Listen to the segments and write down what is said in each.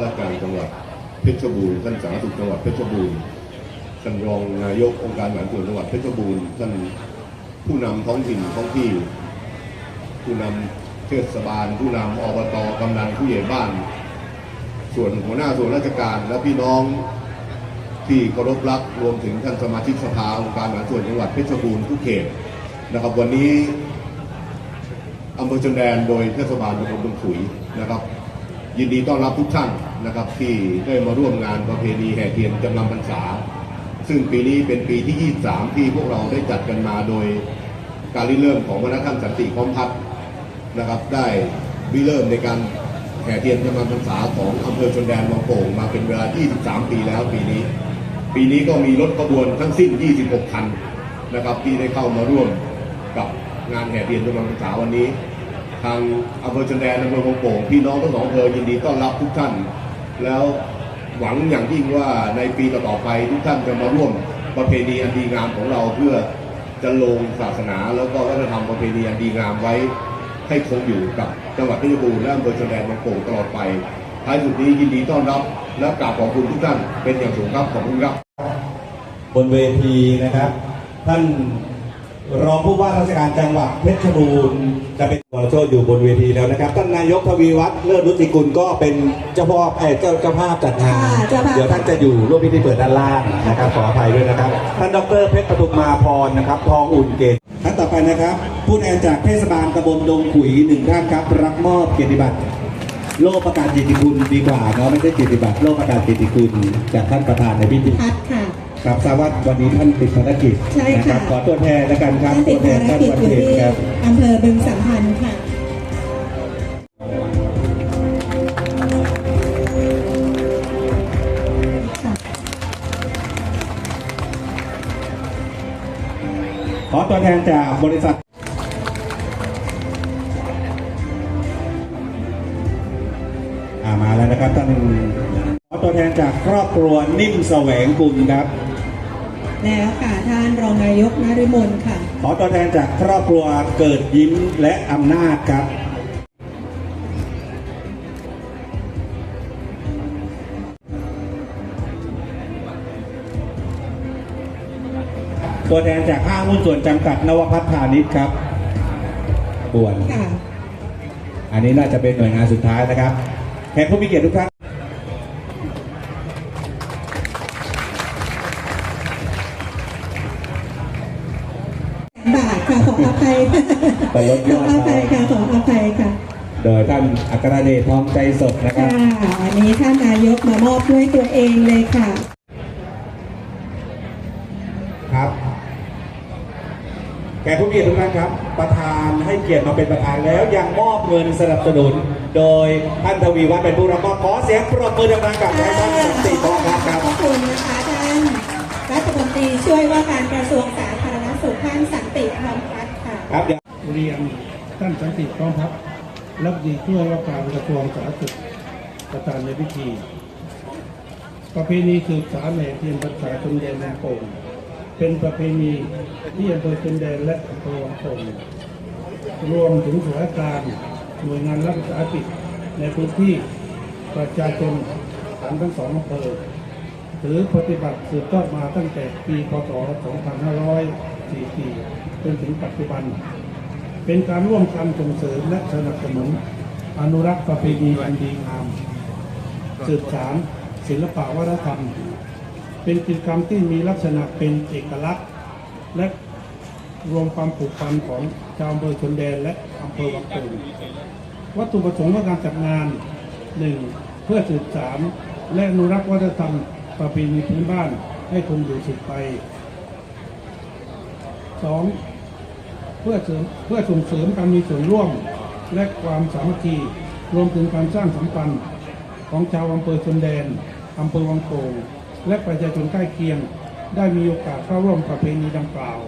ราชการจังหวัดเพชรบูรณ์ท่านสาธารณสุขจังหวัดเพชรบูรณ์ท่านรองนายกองค์การบริหารส่วนจังหวัดเพชรบูรณ์ท่านผู้นำท้องถิ่นท้องที่ ผู้นำเทศบาล ผู้นำอบตกำนันผู้ใหญ่บ้าน ส่วนหัวหน้าส่วนราชการและพี่น้องที่เคารพรักรวมถึงท่านสมาชิกสภาองค์การบริหารส่วนจังหวัดเพชรบูรณ์ทุกเขตนะครับวันนี้อำเภอชนแดนโดยเทศบาลตำบลบึงขุยนะครับ ยินดีต้อนรับทุกท่านนะครับที่ได้มาร่วมงานประเพณีแห่เทียนจำนำพรรษา ซึ่งปีนี้เป็นปีที่ 23 ที่พวกเราได้จัดกันมาโดยการริเริ่มของพระท่านสันติพร้อมพัฒน์นะครับ ได้ริเริ่มในการแห่เทียนจำนำพรรษาของอำเภอชนแดนบางโป่งมาเป็นเวลา 23 ปีแล้วปีนี้ ปีนี้ก็มีรถขบวนทั้งสิ้น 26 คันนะครับที่ได้เข้ามาร่วมกับงานแห่เทียนจำนำพรรษาวันนี้ ทางอำเภอชนแดนอำเภอบางโป่งพี่น้องทั้งสองอำเภอยินดีต้อนรับทุกท่าน แล้วหวังอย่างยิ่งว่าในปีต่อๆไปทุกท่านจะมาร่วมประเพณีอันดีงามของเราเพื่อจะลงศาสนา แล้วก็วัฒนธรรมประเพณีอันดีงามไว้ให้คงอยู่กับจังหวัดเพชรบูรณ์และอำเภอชนแดนบางโป่งตลอดไปท้ายสุดนี้ยินดีต้อนรับ และกราบขอบคุณทุกท่านเป็นอย่างสูงครับขอบคุณครับ บนเวทีนะครับ ท่าน รองผู้ว่าราชการจังหวัดเพชรบูรณ์จะเป็นวรโชตอยู่บนเวทีแล้วนะครับท่านนายกทวีวัฒน์เลิศรุจิกุลก็เป็นเจ้าพ่อเอ่อเจ้าเจ้าภาพจัดงานค่ะเจ้าภาพ เดี๋ยวท่านจะอยู่ร่วมพิธีเปิดด้านล่างนะครับขออภัยด้วยนะครับ ท่านดรเพชรปทุมมาพรนะครับทองอุ่นเกตท่านต่อไปนะครับ ผู้แทนจากเทศบาลตำบลดงขุยหนึ่งท่านครับรับมอบเกียรติบัตร โล่ประกาศเกียรติคุณดีกว่าเนาะไม่ใช่เกียรติบัตรโล่ประกาศเกียรติคุณจากท่านประธานในพิธี พัดค่ะ ครับทราบว่าวันนี้ท่านติดภารกิจใช่นะคค่ะรับขอตัวแทนแล้วกันครับท่านติตัดวแทนภารท่านกิจวันอยู่เพ็ญที่ครับ อำเภอบึงสัมพันธ์ค่ะค่ะ ขอตัวแทนจากบริษัท อ่ามาแล้วนะครับท่านขอตัวแทนจากครอบครัวนิ่มแสวงกุลครับ แล้วค่ะท่านรองนายกนฤมลค่ะ ขอตัวแทนจากครอบครัวเกิดยิ้มและอำนาจครับตัวแทนจากห้างหุ้นส่วนจำกัดนวพัฒน์พาณิชย์ครับบวนค่ะอันนี้น่าจะเป็นหน่วยงานสุดท้ายนะครับ แขกผู้มีเกียรติทุกท่าน ไปลดขยออดอภัยค่ะขออภัยค่ะ โดยท่านอัครเดชทองใจสดนะครับค่ะวันนี้ท่านนายกมามอบด้วยตัวเองเลยค่ะ ครับแขกผู้มีเกียรติทุกท่านครับ ประธานให้เกียรติมาเป็นประธานแล้วยังมอบเงินสนับสนุน โดยท่านทวีวัฒน์เป็นผู้รับมอบขอเสียงปรบมือดังๆกับท่านสันติพร้อมพัฒน์ครับ ขอบคุณนะคะท่านรัฐมนตรีช่วยว่าการกระทรวงสาธารณสุขท่านสันติพร้อมพัฒน์ค่ะ ครับ เรียนท่านสันติพร้อมพัฒน์รัฐมนตรีช่วยว่าการกระทรวงสาธารณสุขประธานในพิธี ประเพณีสืบสานแห่เทียนพรรษาชนแดนบาโป่งเป็นประเพณีที่อำเภอชนแดนและอำเภอบางโป่งรวมถึงส่วนราชการหน่วยงานรัฐวิสาหกิจในพื้นที่ประชาชนทั้งสองอำเภอถือปฏิบัติสืบทอดมาตั้งแต่ปี พศ 2544 จนถึงปัจจุบัน เป็นการร่วมกันส่งเสริมและสนับสนุนอนุรักษ์ประเพณีอันดีงามสืบสารศิลปะวัฒนธรรม เป็นกิจกรรมที่มีลักษณะเป็นเอกลักษณ์ และรวมความผูกพันของชาวอำเภอชนแดนและอำเภอวังโป่งวัตถุประสงค์ของการจัดงานหนึ่งเพื่อสืบสารและอนุรักษ์วัฒนธรรม ประเพณีพื้นบ้านให้คงอยู่สืบไปสอง เพื่อเสริมเพื่อส่งเสริมการมีส่วนร่วมและความสามัคคีรวมถึงการสร้างสัมพันธ์ของชาวอำเภอชนแดนอำเภอวังโป่งและประชาชนใกล้เคียง ได้มีโอกาสเข้าร่วมประเพณีดังกล่าว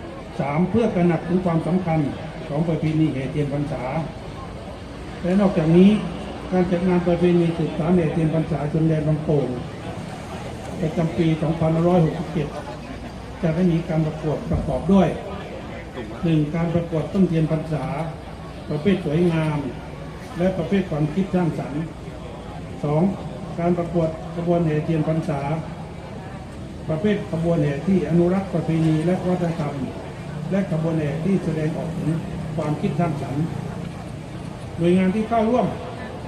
3. เพื่อกระหนักถึงความสำคัญของประเพณีแห่เทียนพรรษา และนอกจากนี้การจัดงานประเพณีสืบสานแห่เทียนพรรษาชนแดนบางโป่งประจำปี 2567 จะได้มีการประกวดประกอบด้วย หนึ่งการประกวดต้นเทียนพรรษา ประเภทสวยงาม และประเภทความคิดสร้างสรรค์สองการประกวดขบวนแห่เทียนพรรษา ประเภทขบวนแห่ที่อนุรักษ์ประเพณีและวัฒนธรรม และขบวนแห่ที่แสดงออกถึงความคิดสร้างสรรค์หน่วยงานที่เข้าร่วม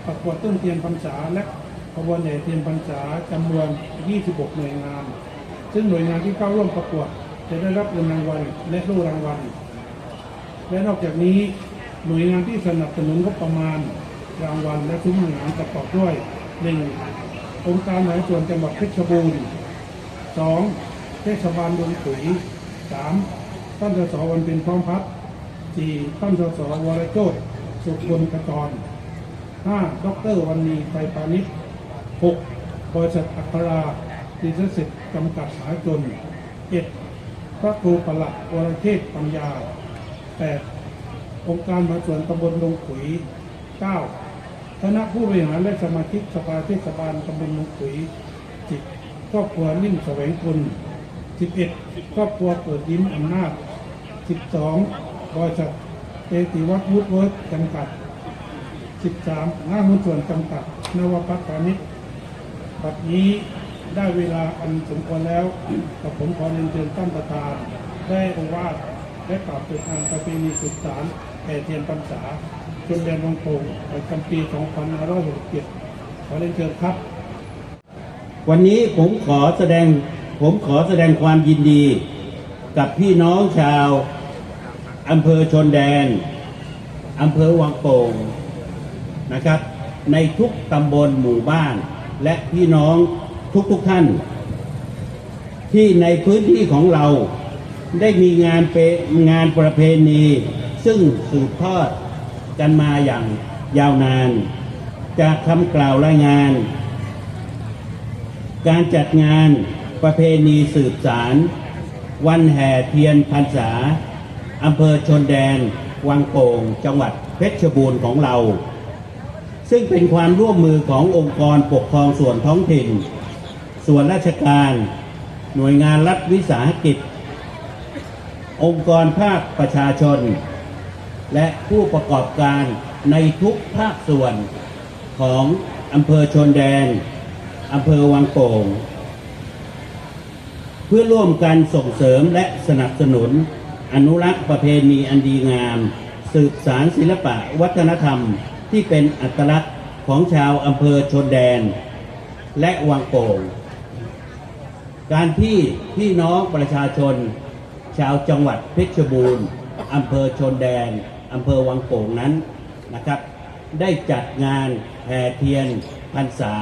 ประกวดต้นเทียนพรรษาและขบวนแห่เทียนพรรษาจำนวน 26 หน่วยงาน ซึ่งหน่วยงานที่เข้าร่วมประกวด จะได้รับเงินรางวัลและโล่รางวัล และนอกจากนี้หน่วยงานที่สนับสนุนงบประมาณรางวัลและทุกหน่วยงานประกอบด้วย 1. องค์การหายส่วนจังหวัดเพชรบูรณ์ 2. เทศบาลดงขุย 3. ท่านสสวันเป็นพร้อมพัฒน์ 4. ท่านสสวรโชตสุขลกระจร 5. ดรวันนีไฟปานิช 6. บริษัทอัคราดิสสิทธิ์จำกัดมหาชน 7. พระครูประหลัดวรเทศปัญญา 8. องค์การมาส่วนตำบลลงขุย 9. คณะผู้บริหารและสมาชิกสภาเทศบาลตำบลลงขุย 10. ครอบครัวนิ่มแสวงคุณ 11. ครอบครัวเปิดยิ้มอำนาจ 12. บริษัทเอติวัฒน์วูดเวิร์ดจำกัด 13 ห้างหุ้นส่วนจำกัด นวพัฒน์พาณิชย์บัดนี้ ได้เวลาอันสมควรแล้วกับผมขอเรียนเชิญท่านประธาน ได้องค์วาดและกล่าวเปิดงานประเพณีสุดสารแห่เทียนพรรษาชนแดนวังโป่งประจำปี 2567 ขอเรียนเชิญครับ วันนี้ผมขอแสดงผมขอแสดงความยินดี กับพี่น้องชาวอำเภอชนแดนอำเภอวังโป่งนะครับ ในทุกตำบลหมู่บ้าน และพี่น้อง ทุกๆทท่าน ที่ในพื้นที่ของเราได้มีงานเปงานประเพณี ซึ่งสืบทอดกันมาอย่างยาวนาน จากคำกล่าวรายงาน การจัดงานประเพณีสืบสาร วันแห่เทียนพรรษาอำเภอชนแดน วังโป่งจังหวัดเพชรบูรณ์ของเรา ซึ่งเป็นความร่วมมือขององค์กรปกครองส่วนท้องถิ่น ส่วนราชการ หน่วยงานรัฐวิสาหกิจ องค์กรภาคประชาชน และผู้ประกอบการในทุกภาคส่วนของอำเภอชนแดนอำเภอวังโป่ง เพื่อร่วมกันส่งเสริมและสนับสนุน อนุรักษ์ประเพณีอันดีงาม สืบสารศิลปะวัฒนธรรมที่เป็นอัตลักษณ์ของชาวอำเภอชนแดน และวังโป่ง การที่พี่น้องประชาชน ชาวจังหวัดเพชรบูรณ์อำเภอชนแดนอำเภอวังโป่งนั้นนะครับ ได้จัดงานแห่เทียนพรรษา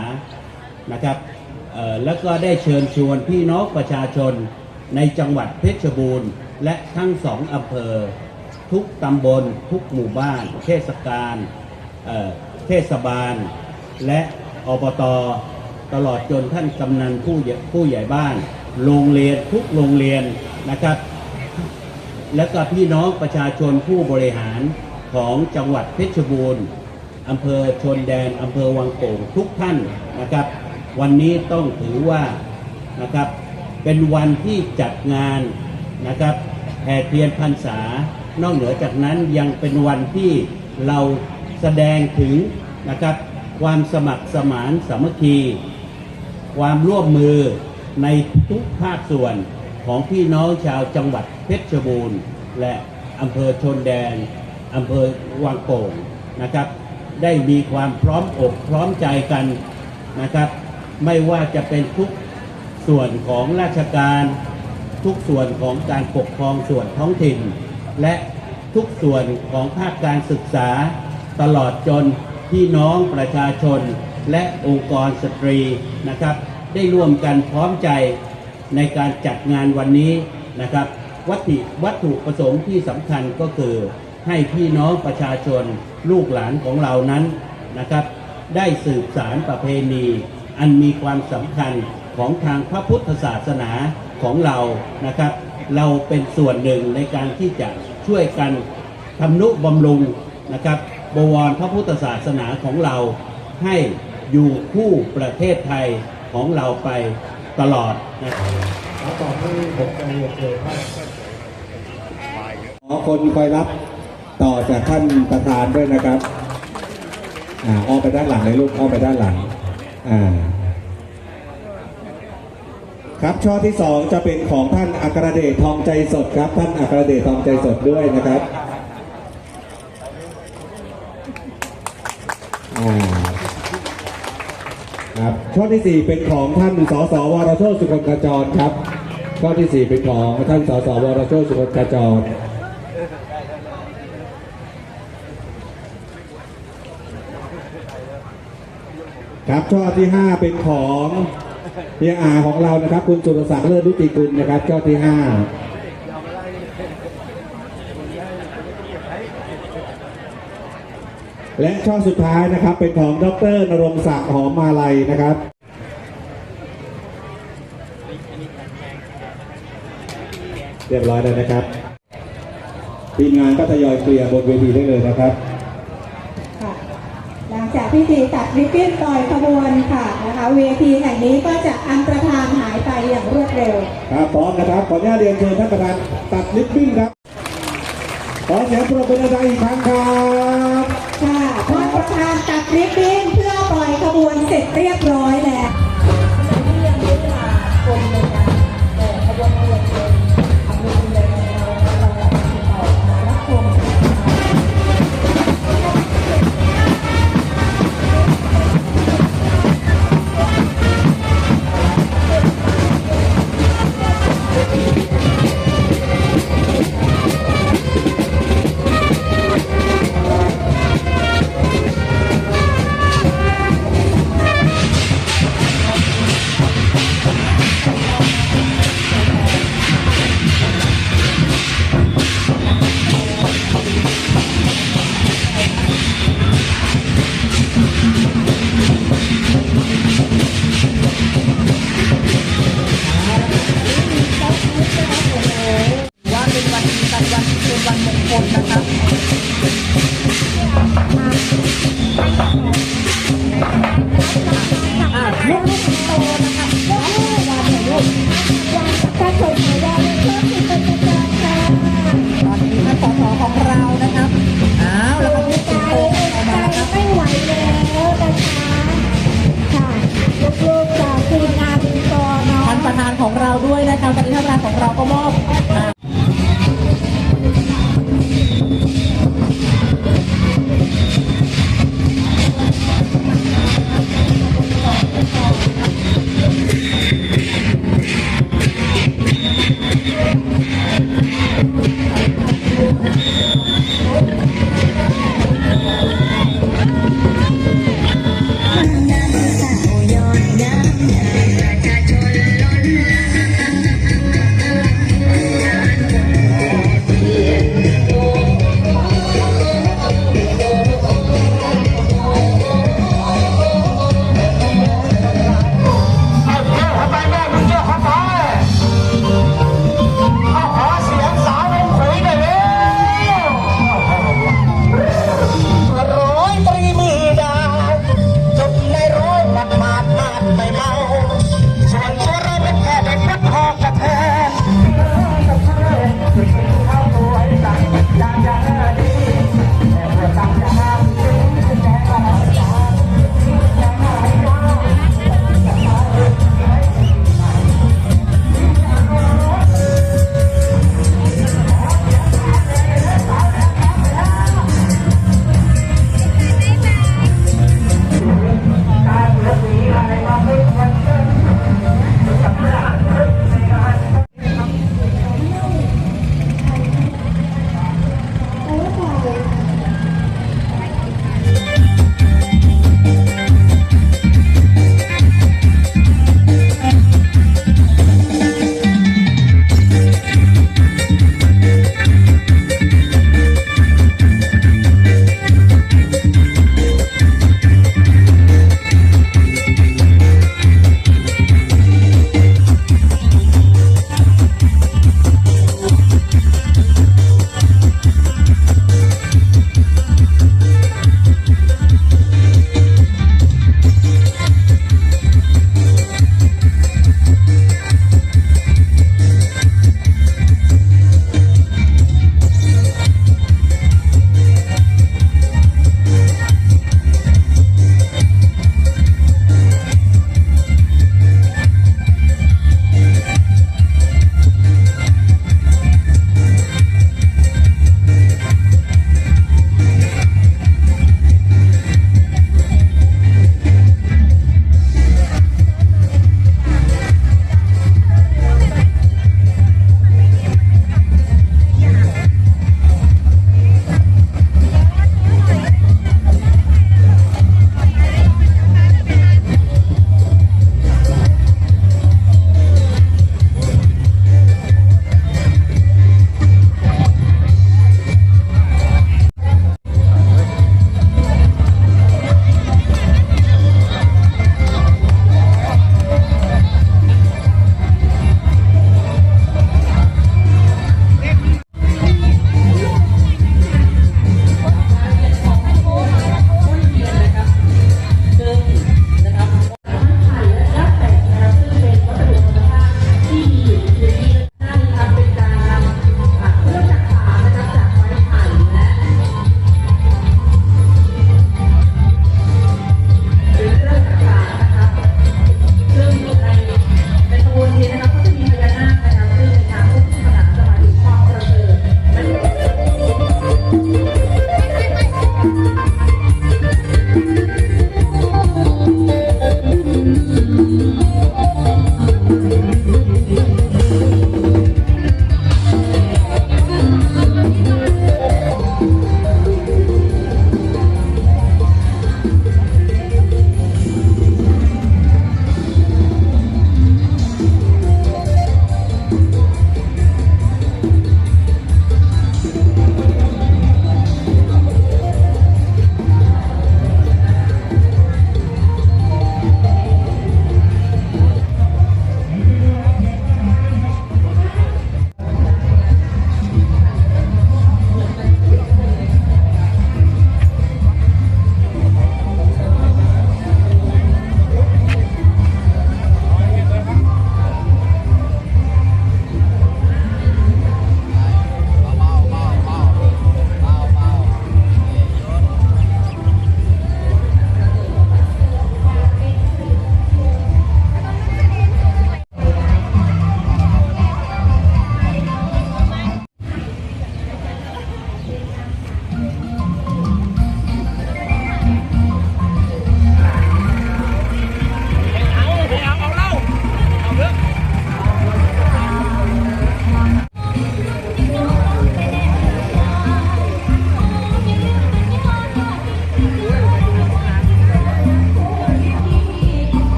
นะครับแล้วก็ได้เชิญชวนพี่น้องประชาชนในจังหวัดเพชรบูรณ์ และทั้งสองอำเภอ ทุกตำบล ทุกหมู่บ้าน เทศกาลเเทศบาล และอบต ตลอดจนท่านกำนันผู้ใหญ่ผู้ใหญ่บ้าน โรงเรียนทุกโรงเรียนนะครับ และก็พี่น้องประชาชนผู้บริหารของจังหวัดเพชรบูรณ์อำเภอชนแดนอำเภอวังโป่งทุกท่านนะครับ วันนี้ต้องถือว่านะครับเป็นวันที่จัดงานนะครับแห่เทียนพรรษานอกเหนือจากนั้นยังเป็นวันที่เราแสดงถึงนะครับความสมัครสมานสามัคคี ความร่วมมือในทุกภาคส่วนของพี่น้องชาวจังหวัดเพชรบูรณ์และอำเภอชนแดนอำเภอวังโป่งนะครับ ได้มีความพร้อมอกพร้อมใจกันนะครับ ไม่ว่าจะเป็นทุกส่วนของราชการ ทุกส่วนของการปกครองส่วนท้องถิ่น และทุกส่วนของภาคการศึกษาตลอดจนพี่น้องประชาชน และองค์กรสตรีนะครับ ได้ร่วมกันพร้อมใจในการจัดงานวันนี้นะครับ วัตถุวัตถุประสงค์ที่สำคัญก็คือให้พี่น้องประชาชนลูกหลานของเรานั้นนะครับ ได้สืบสารประเพณี อันมีความสำคัญของทางพระพุทธศาสนาของเรานะครับ เราเป็นส่วนหนึ่งในการที่จะช่วยกันทำนุบำรุงนะครับบวรพระพุทธศาสนาของเราให้ อยู่คู่ประเทศไทยของเราไปตลอดนะครับต่อให้ผมจะเรียนเชิญท่านขอคนคอยรับต่อจากท่านประธานด้วยนะครับอ่าอ้อมไปด้านหลังเลยลูกอ้อมไปด้านหลังอ่าครับช่อที่สองจะเป็นของท่านอัครเดชทองใจสดครับ ท่านอัครเดชทองใจสดด้วยนะครับอ่า ครับช่อที่สี่เป็นของท่านสสวรโชติสุคนขจรครับช่อที่สี่เป็นของท่านสสวรโชติสุคนขจรครับช่อที่ 5 เป็นของเฮียอาของเรานะครับ คุณสุรศักดิ์เลิศรุติกุลนะครับช่อที่ 5 และช่อสุดท้ายนะครับ เป็นของดรนรงค์ศักดิ์หอมมาลัยนะครับเรียบร้อยแล้วนะครับทีมงานก็ทยอยเคลียร์บนเวทีได้เลยนะครับค่ะหลังจากพิธีตัดริบบิ้นปล่อยขบวนค่ะนะคะ เวทีแห่งนี้ก็จะอันประทานหายไปอย่างรวดเร็วครับพร้อมนะครับขออนุญาตเรียนเชิญท่านประธานตัดลิปบิ้นครับขอเสียงปรบมือดังๆอีกครั้งครับค่ะท่านป ริบบิ้นเพื่อปล่อยขบวนเสร็จเรียบร้อย